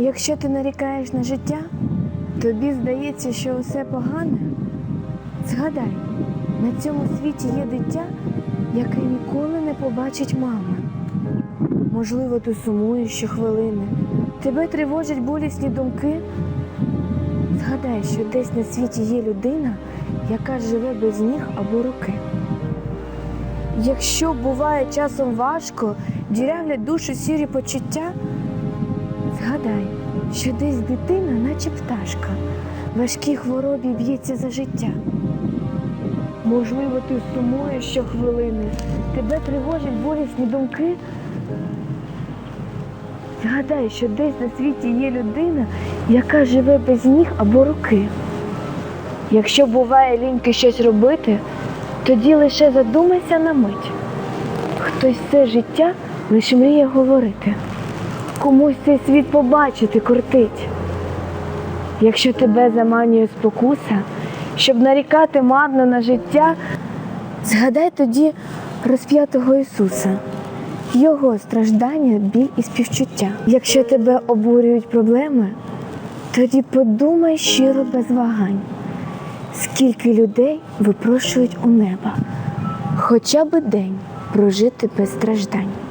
Якщо ти нарікаєш на життя, тобі здається, що усе погане. Згадай, на цьому світі є дитя, яке ніколи не побачить мами. Можливо, ти сумуєш щохвилини, тебе тривожать болісні думки. Згадай, що десь на світі є людина, яка живе без ніг або руки. Якщо буває часом важко, дірявлять душу сірі почуття, згадай, що десь дитина, наче пташка, в важкій хворобі б'ється за життя. Можливо, ти сумуєш щохвилини, тебе тривожать болісні думки. Згадай, що десь на світі є людина, яка живе без ніг або руки. Якщо буває ліньки щось робити, тоді лише задумайся на мить. Хтось все життя лише мріє говорити, комусь цей світ побачити кортить. Якщо тебе заманює спокуса, щоб нарікати марно на життя, згадай тоді розп'ятого Ісуса, Його страждання, біль і співчуття. Якщо тебе обурюють проблеми, тоді подумай щиро без вагань, скільки людей випрошують у неба, хоча би день прожити без страждань.